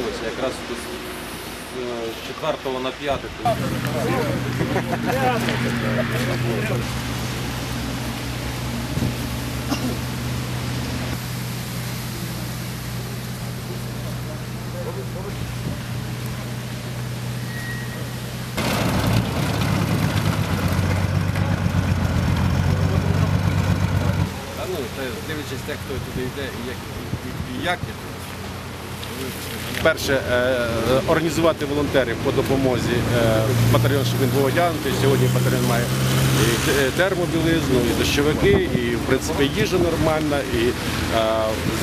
сьомого якраз тут е, з четвертого на п'яте. тут. Та ну, це дивлячись те, хто туди йде і як, і, і як. Перше, е, організувати волонтерів по допомозі е, батальйон, щоб він був одягнутий. Сьогодні батальйон має і термобілизну, і дощовики, і в принципі їжа нормальна, і е,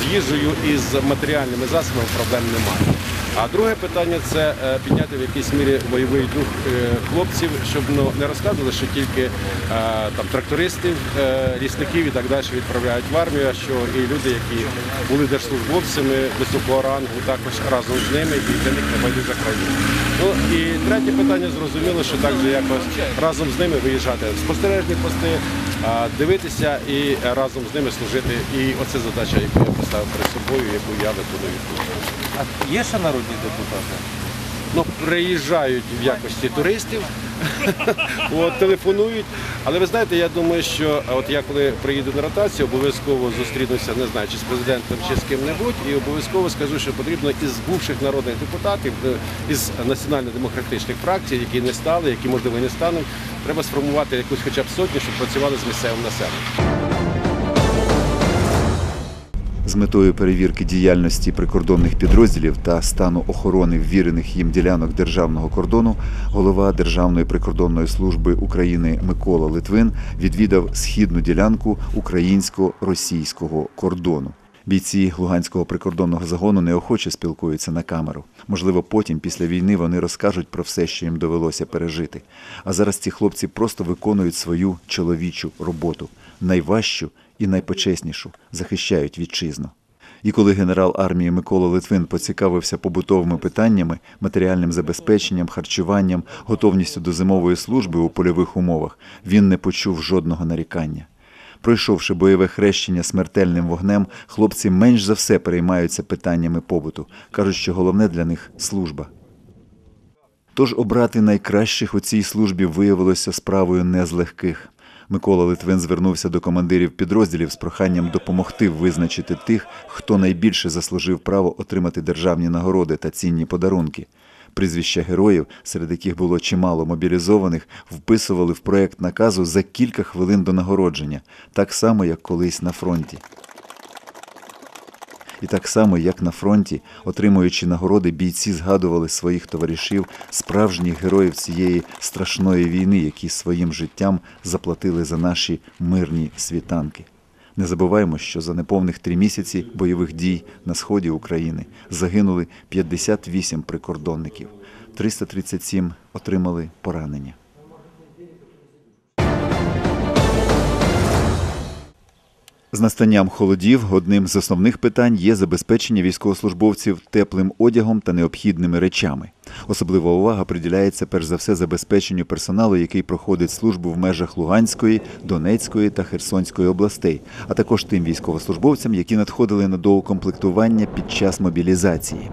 з їжею і з матеріальними засобами проблем немає. А друге питання це е, підняти в якійсь мірі бойовий дух е, хлопців, щоб ну, не розказували, що тільки е, там трактористів, лісників і так далі відправляють в армію, а що і люди, які були держслужбовцями високого рангу, також разом з ними і для них не байдужа країна. Ну і третє питання зрозуміло, що також якось разом з ними виїжджати спостережні пости, дивитися і разом з ними служити. І оце задача, яку я поставив перед собою, яку я виконую. А є ще народні депутати? Ну, приїжджають в якості туристів, от, телефонують. Але ви знаєте, я думаю, що от я коли приїду на ротацію, обов'язково зустрінуся, не знаю, чи з президентом, чи з ким-небудь, і обов'язково скажу, що потрібно із бувших народних депутатів, е, із національно-демократичних фракцій, які не стали, які можливо не стануть, треба сформувати якусь хоча б сотню, щоб працювали з місцевим населенням. З метою перевірки діяльності прикордонних підрозділів та стану охорони ввірених їм ділянок державного кордону голова Державної прикордонної служби України Микола Литвин відвідав східну ділянку українсько-російського кордону. Бійці Луганського прикордонного загону неохоче спілкуються на камеру. Можливо, потім, після війни, вони розкажуть про все, що їм довелося пережити. А зараз ці хлопці просто виконують свою чоловічу роботу, найважчу і найпочеснішу захищають вітчизну. І коли генерал армії Микола Литвин поцікавився побутовими питаннями, матеріальним забезпеченням, харчуванням, готовністю до зимової служби у польових умовах, він не почув жодного нарікання. Пройшовши бойове хрещення смертельним вогнем, хлопці менш за все переймаються питаннями побуту. кажуть, що головне для них служба. Тож обрати найкращих у цій службі виявилося справою не з легких. Микола Литвин звернувся до командирів підрозділів з проханням допомогти визначити тих, хто найбільше заслужив право отримати державні нагороди та цінні подарунки. Прізвища героїв, серед яких було чимало мобілізованих, вписували в проект наказу за кілька хвилин до нагородження, так само, як колись на фронті. І так само, як на фронті, отримуючи нагороди, бійці згадували своїх товаришів, справжніх героїв цієї страшної війни, які своїм життям заплатили за наші мирні світанки. Не забуваємо, що за неповних три місяці бойових дій на сході України загинули 58 прикордонників, 337 отримали поранення. З настанням холодів одним з основних питань є забезпечення військовослужбовців теплим одягом та необхідними речами. Особлива увага приділяється перш за все забезпеченню персоналу, який проходить службу в межах Луганської, Донецької та Херсонської областей, а також тим військовослужбовцям, які надходили на доукомплектування під час мобілізації.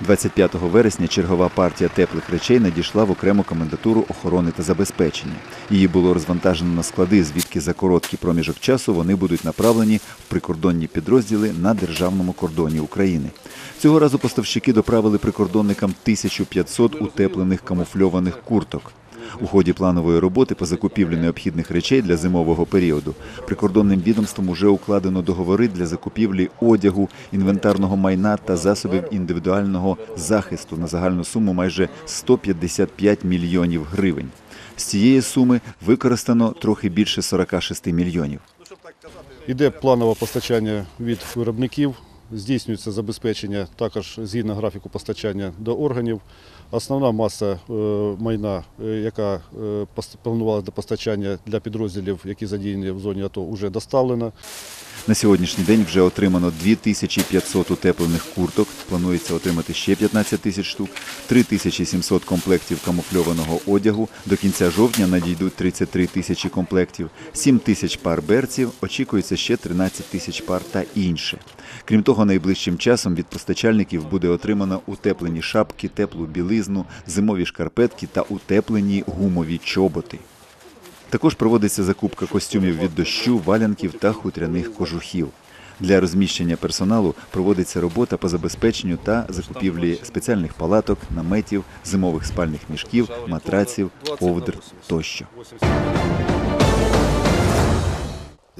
25 вересня чергова партія теплих речей надійшла в окрему комендатуру охорони та забезпечення. Її було розвантажено на склади, звідки за короткий проміжок часу вони будуть направлені в прикордонні підрозділи на державному кордоні України. Цього разу поставщики доправили прикордонникам 1500 утеплених камуфльованих курток. У ході планової роботи по закупівлі необхідних речей для зимового періоду прикордонним відомством уже укладено договори для закупівлі одягу, інвентарного майна та засобів індивідуального захисту на загальну суму майже 155 мільйонів гривень. З цієї суми використано трохи більше 46 мільйонів. Іде планове постачання від виробників, здійснюється забезпечення також згідно графіку постачання до органів. Основна маса е, майна, е, яка е, планувалася до постачання для підрозділів, які задіяні в зоні АТО, вже доставлена. На сьогоднішній день вже отримано 2500 утеплених курток, планується отримати ще 15 тисяч штук, 3700 комплектів камуфльованого одягу. До кінця жовтня надійдуть 33 тисячі комплектів, 7 тисяч пар берців, очікується ще 13 тисяч пар та інше. Крім того, найближчим часом від постачальників буде отримано утеплені шапки, теплу білизну, зимові шкарпетки та утеплені гумові чоботи. Також проводиться закупка костюмів від дощу, валянків та хутряних кожухів. Для розміщення персоналу проводиться робота по забезпеченню та закупівлі спеціальних палаток, наметів, зимових спальних мішків, матраців, ковдр тощо.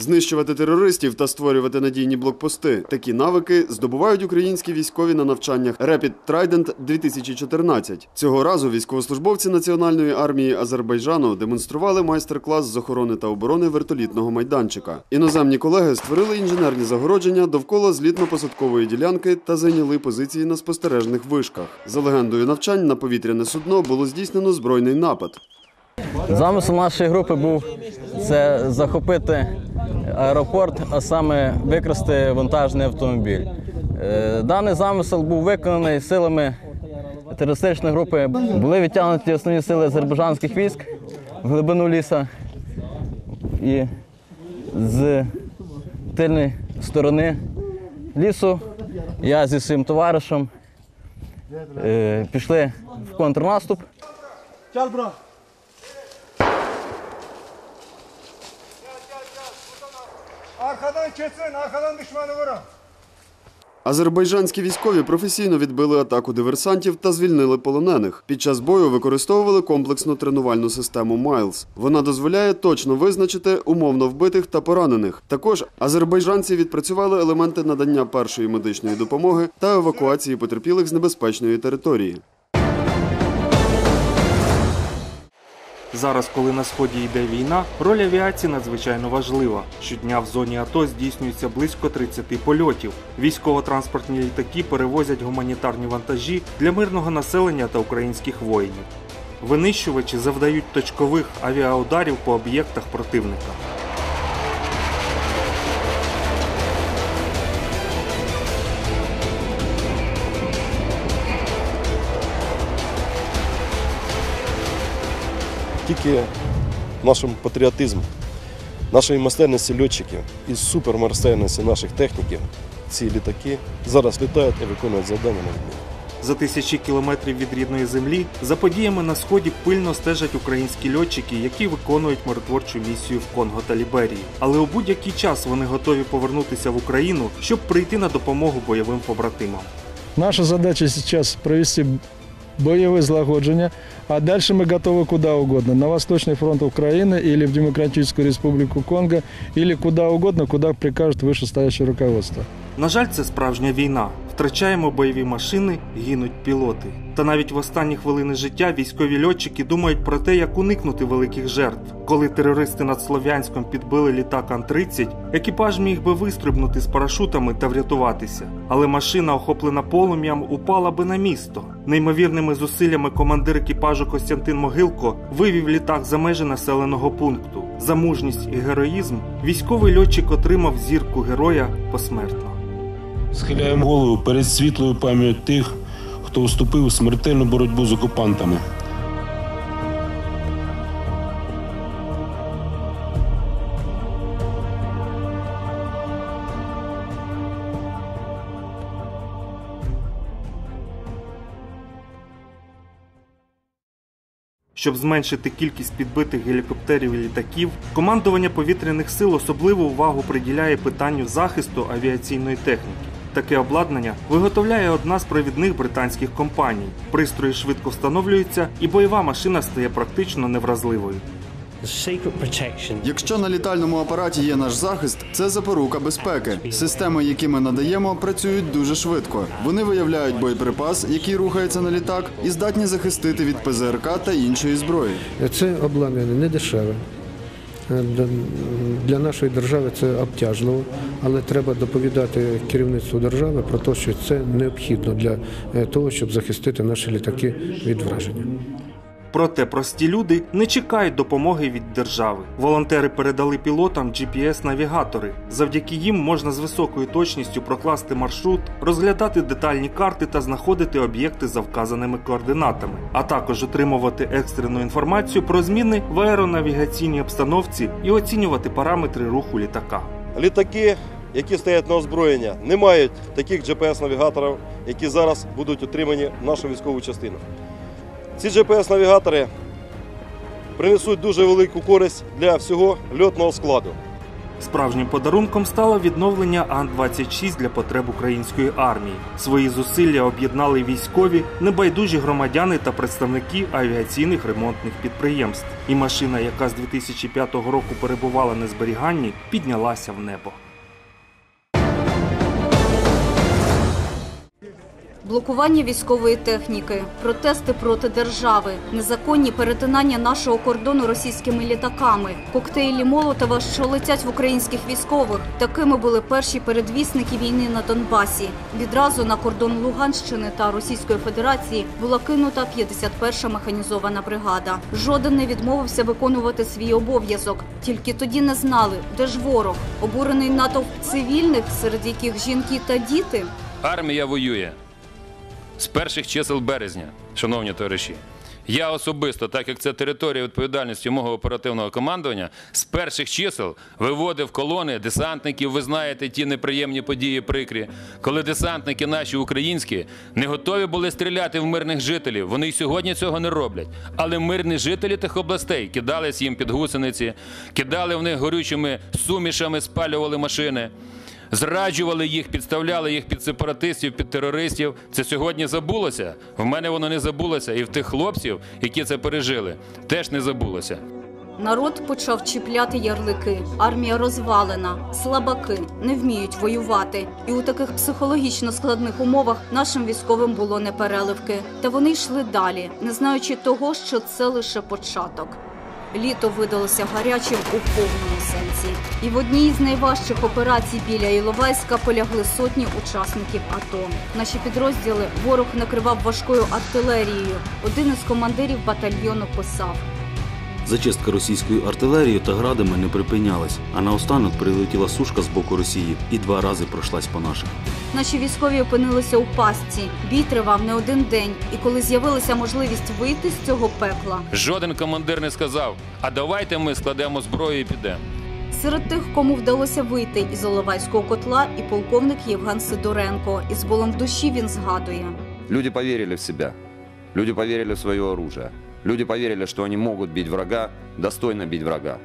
Знищувати терористів та створювати надійні блокпости. Такі навики здобувають українські військові на навчаннях Rapid Trident 2014. Цього разу військовослужбовці Національної армії Азербайджану демонстрували майстер-клас з охорони та оборони вертолітного майданчика. Іноземні колеги створили інженерні загородження довкола злітно-посадкової ділянки та зайняли позиції на спостережних вишках. За легендою навчань на повітряне судно було здійснено збройний напад. Замисел нашої групи був це захопити аеропорт, а саме викрасти вантажний автомобіль. Е, Даний замисел був виконаний силами терористичної групи. Були відтягнуті основні сили азербайджанських військ в глибину ліса і з тильної сторони лісу я зі своїм товаришем е, пішли в контрнаступ. Arkadan kesin, arkadan düşmanı vurun. Азербайджанські військові професійно відбили атаку диверсантів та звільнили полонених. Під час бою використовували комплексну тренувальну систему Майлз. Вона дозволяє точно визначити умовно вбитих та поранених. Також азербайджанці відпрацювали елементи надання першої медичної допомоги та евакуації потерпілих з небезпечної території. Зараз, коли на сході йде війна, роль авіації надзвичайно важлива. Щодня в зоні АТО здійснюється близько 30 польотів. Військово-транспортні літаки перевозять гуманітарні вантажі для мирного населення та українських воїнів. Винищувачі завдають точкових авіаударів по об'єктах противника. Тільки нашим патріотизмом, нашої майстерності льотчиків і супермайстерності наших техніків ці літаки зараз літають і виконують завдання на війні. За тисячі кілометрів від рідної землі за подіями на сході пильно стежать українські льотчики, які виконують миротворчу місію в Конго та Ліберії. Але у будь-який час вони готові повернутися в Україну, щоб прийти на допомогу бойовим побратимам. Наша задача сейчас провести боевые злагоджения, а дальше мы готовы куда угодно. На Восточный фронт Украины или в Демократическую Республику Конго, или куда угодно, куда прикажет вышестоящее руководство. На жаль, це справжня війна. Втрачаємо бойові машини, гинуть пілоти. Та навіть в останні хвилини життя військові льотчики думають про те, як уникнути великих жертв. Коли терористи над Слов'янськом підбили літак Ан-30, екіпаж міг би вистрибнути з парашутами та врятуватися. Але машина, охоплена полум'ям, упала би на місто. Неймовірними зусиллями командир екіпажу Костянтин Могилко вивів літак за межі населеного пункту. За мужність і героїзм військовий льотчик отримав зірку героя посмертно. Схиляємо голову перед світлою пам'яттю тих, хто вступив у смертельну боротьбу з окупантами. Щоб зменшити кількість підбитих гелікоптерів і літаків, командування повітряних сил особливу увагу приділяє питанню захисту авіаційної техніки. Таке обладнання виготовляє одна з провідних британських компаній. Пристрої швидко встановлюються, і бойова машина стає практично невразливою. Якщо на літальному апараті є наш захист, це запорука безпеки. Системи, які ми надаємо, працюють дуже швидко. Вони виявляють боєприпас, який рухається на літак, і здатні захистити від ПЗРК та іншої зброї. Це обладнання не дешеве. Для- Для нашої держави це обтяжливо, але треба доповідати керівництву держави про те, що це необхідно для е, того, щоб захистити наші літаки від враження. Проте прості люди не чекають допомоги від держави. Волонтери передали пілотам GPS-навігатори. Завдяки їм можна з високою точністю прокласти маршрут, розглядати детальні карти та знаходити об'єкти за вказаними координатами, а також отримувати екстрену інформацію про зміни в аеронавігаційній обстановці і оцінювати параметри руху літака. Літаки, які стоять на озброєння, не мають таких GPS-навігаторів, які зараз будуть отримані в нашу військову частину. Ці GPS-навігатори принесуть дуже велику користь для всього льотного складу. Справжнім подарунком стало відновлення Ан-26 для потреб української армії. Свої зусилля об'єднали військові, небайдужі громадяни та представники авіаційних ремонтних підприємств. І машина, яка з 2005 року перебувала на зберіганні, піднялася в небо. Блокування військової техніки, протести проти держави, незаконні перетинання нашого кордону російськими літаками, коктейлі Молотова, що летять в українських військових. Такими були перші передвісники війни на Донбасі. Відразу на кордон Луганщини та Російської Федерації була кинута 51-ша механізована бригада. Жоден не відмовився виконувати свій обов'язок. Тільки тоді не знали, де ж ворог, обурений натовп цивільних, серед яких жінки та діти. Армія воює з перших чисел березня, шановні товариші. Я особисто, так як це територія відповідальності мого оперативного командування, з перших чисел виводив колони десантників. Ви знаєте ті неприємні події прикрі, коли десантники наші українські не готові були стріляти в мирних жителів. Вони й сьогодні цього не роблять. Але мирні жителі тих областей кидались їм під гусениці, кидали в них горючими сумішами, спалювали машини. Зраджували їх, підставляли їх під сепаратистів, під терористів. Це сьогодні забулося. В мене воно не забулося, і в тих хлопців, які це пережили, теж не забулося. Народ почав чіпляти ярлики. Армія розвалена, слабаки не вміють воювати. І у таких психологічно складних умовах нашим військовим було непереливки. Та вони йшли далі, не знаючи того, що це лише початок. Літо видалося гарячим у повному сенсі. І в одній з найважчих операцій біля Іловайська полягли сотні учасників АТО. Наші підрозділи ворог накривав важкою артилерією. Один із командирів батальйону писав. Зачистка російською артилерією та градами не припинялась, а наостанок прилетіла сушка з боку Росії і два рази пройшлась по наших. Наші військові опинилися у пастці. Бій тривав не один день, і коли з'явилася можливість вийти з цього пекла, Жоден командир не сказав: а давайте ми складемо зброю і підемо. серед тих, кому вдалося вийти із Оловайського котла, і полковник Євген Сидоренко. Із болем в душі він згадує. Люди поверили в себя. Люди поверили в свое оружие. Люди поверили, что они могут бить врага, достойно бить врага.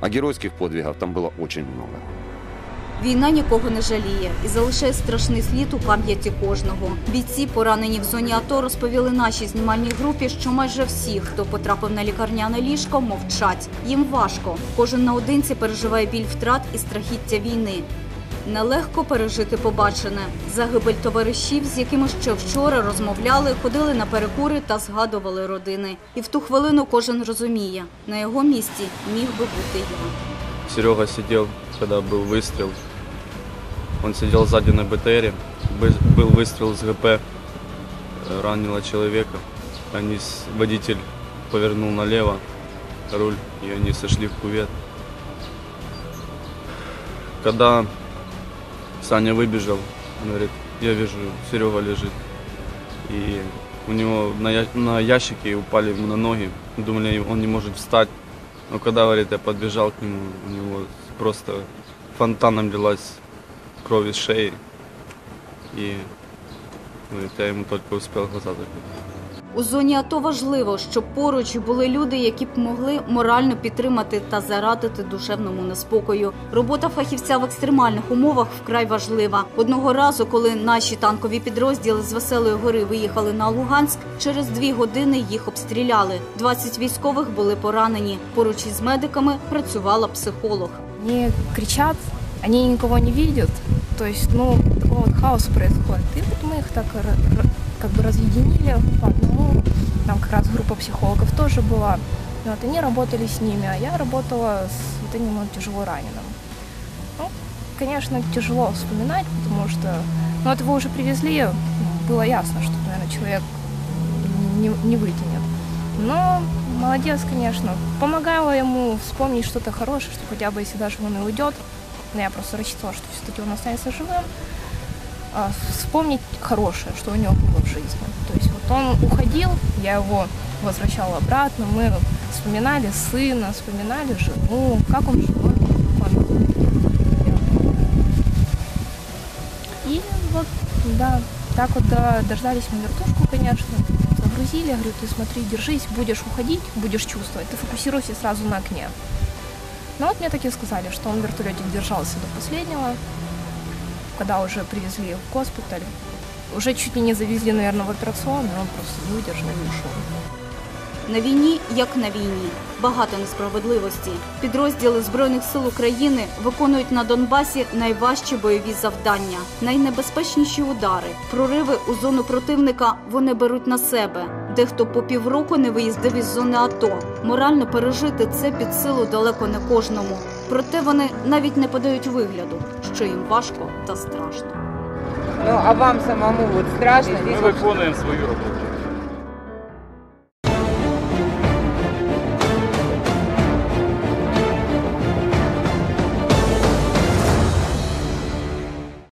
А геройских подвигов там было очень много. Війна нікого не жаліє і залишає страшний слід у пам'яті кожного. Бійці, поранені в зоні АТО, розповіли нашій знімальній групі, що майже всі, хто потрапив на лікарняне ліжко, мовчать. Їм важко. Кожен наодинці переживає біль втрат і страхіття війни Нелегко пережити побачене. Загибель товаришів, з якими ще вчора розмовляли, ходили на перекури та згадували родини. І в ту хвилину кожен розуміє, на його місці міг би бути я. Серега сидел, когда был выстрел. Он сидел сзади на БТРе. Бы- Был выстрел с ГП. э, Ранило человека. Они с- водитель повернул налево руль, и они сошли в кувет. Когда Саня выбежал, он говорит, я вижу, Серега лежит. И у него на, я- на ящике упали ему на ноги. Думали, он не может встать. Но когда, говорит, я подбежал к нему, у него просто фонтаном лилась кровь из шеи. И говорит, я ему только успел глаза закрыть. У зоні АТО важливо, щоб поруч були люди, які б могли морально підтримати та зарадити душевному неспокою. Робота фахівця в екстремальних умовах вкрай важлива. Одного разу, коли наші танкові підрозділи з Веселої гори виїхали на Луганськ, через дві години їх обстріляли. 20 військових були поранені. Поруч із медиками працювала психолог. Они кричат, они никого не видят. То есть, ну, такой хаос происходит. И вот мы их так как бы разъединили по одному. Там как раз группа психологов тоже была. Вот они работали с ними, а я работала с вот этим вот тяжело раненым. Ну, конечно, тяжело вспоминать, потому что, ну, это вы уже привезли, было ясно, что, наверное, человек не, не вытянет. Но молодец, конечно. Помогала ему вспомнить что-то хорошее, что хотя бы если даже он и уйдет, но я просто рассчитывала, что все-таки он останется живым, вспомнить хорошее, что у него было в жизни. То есть вот он уходил, я его возвращала обратно, мы вспоминали сына, вспоминали жену, как он жил. И вот, да, так вот до- дождались мы вертушку, конечно, загрузили, говорю, ты смотри, держись, будешь уходить, будешь чувствовать, ты фокусируйся сразу на окне. Но вот мне так и сказали, что он вертолетик держался до последнего, когда уже привезли в госпиталь. Уже чуть ли не завезли, наверное, в операционную, он просто не выдержал и ушел. На війні, як на війні, багато несправедливості. Підрозділи Збройних сил України виконують на Донбасі найважчі бойові завдання, найнебезпечніші удари, прориви у зону противника вони беруть на себе. Дехто по півроку не виїздив із зони АТО. Морально пережити це під силу далеко не кожному. Проте вони навіть не подають вигляду, що їм важко та страшно. Ну а вам самому от страшно? Ми виконуємо свою роботу.